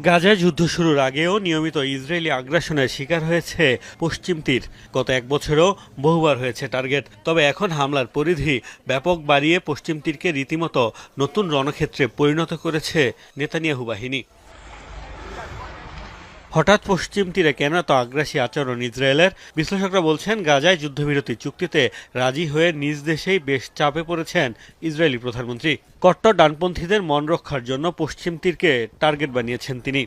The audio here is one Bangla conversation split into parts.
গাজায় যুদ্ধ শুরুর আগেও নিয়মিত ইসরায়েলি আগ্রাসনের শিকার হয়েছে পশ্চিম তীর। গত এক বছরও বহুবার হয়েছে টার্গেট। তবে এখন হামলার পরিধি ব্যাপক বাড়িয়ে পশ্চিম তীরকে রীতিমতো নতুন রণক্ষেত্রে পরিণত করেছে নেতানিয়াহু বাহিনী। হঠাৎ পশ্চিম তীরে কেন এত আগ্রাসী আচরণ? ইসরায়েলের বিশ্লেষকরা বলছেন, গাজায় যুদ্ধবিরতি চুক্তিতে রাজি হয়ে নিজ দেশেই বেশ চাপে পড়েছেন ইসরায়েলি প্রধানমন্ত্রী। কট্টর ডানপন্থীদের মন রক্ষার জন্য পশ্চিম তীরকে টার্গেট বানিয়েছেন তিনি।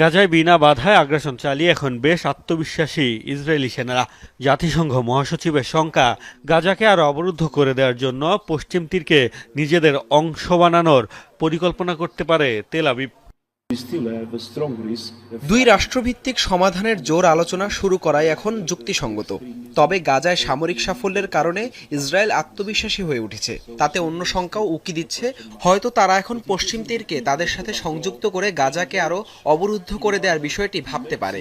গাজায় বিনা বাধায় আগ্রাসন চালিয়ে এখন বেশ আত্মবিশ্বাসী ইসরায়েলি সেনারা। জাতিসংঘ মহাসচিবের শঙ্কা, গাজাকে আরও অবরুদ্ধ করে দেওয়ার জন্য পশ্চিম তীরকে নিজেদের অংশ বানানোর পরিকল্পনা করতে পারে তেল আবিব। দুই রাষ্ট্রভিত্তিক সমাধানের জোর আলোচনা শুরু করাই এখন যুক্তিসঙ্গত। তবে গাজায় সামরিক সাফল্যের কারণে ইসরায়েল আত্মবিশ্বাসী হয়ে উঠেছে। তাতে অন্য সংখ্যাও উকি দিচ্ছে। হয়তো তারা এখন পশ্চিম তীরকে তাদের সাথে সংযুক্ত করে গাজাকে আরও অবরুদ্ধ করে দেওয়ার বিষয়টি ভাবতে পারে।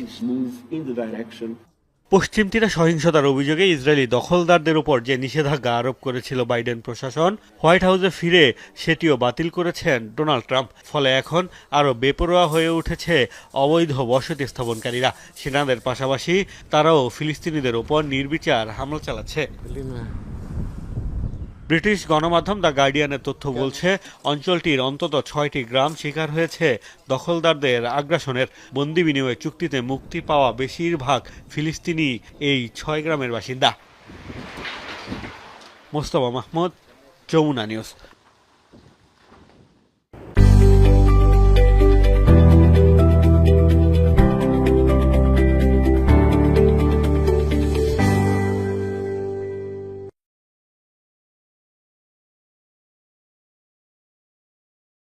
পশ্চিম তীরা সহিংসতার অভিযোগে ইসরায়েলি দখলদারদের উপর যে নিষেধাজ্ঞা আরোপ করেছিল বাইডেন প্রশাসন, হোয়াইট হাউসে ফিরে সেটিও বাতিল করেছেন ডোনাল্ড ট্রাম্প। ফলে এখন আরও বেপরোয়া হয়ে উঠেছে অবৈধ বসতি স্থাপনকারীরা। সেনাদের পাশাপাশি তারাও ফিলিস্তিনিদের ওপর নির্বিচার হামলা চালাচ্ছে। ব্রিটিশ গণমাধ্যম দ্য গার্ডিয়ানের তথ্য বলছে অঞ্চলটির অন্তত ছয়টি গ্রাম শিকার হয়েছে। দখলদারদের আগ্রাসনের বন্দি বিনিময় চুক্তিতে মুক্তি পাওয়া বেশিরভাগ ফিলিস্তিনি এই ছয় গ্রামের বাসিন্দা। মোস্তফা মাহমুদ যমুনা নিউজ।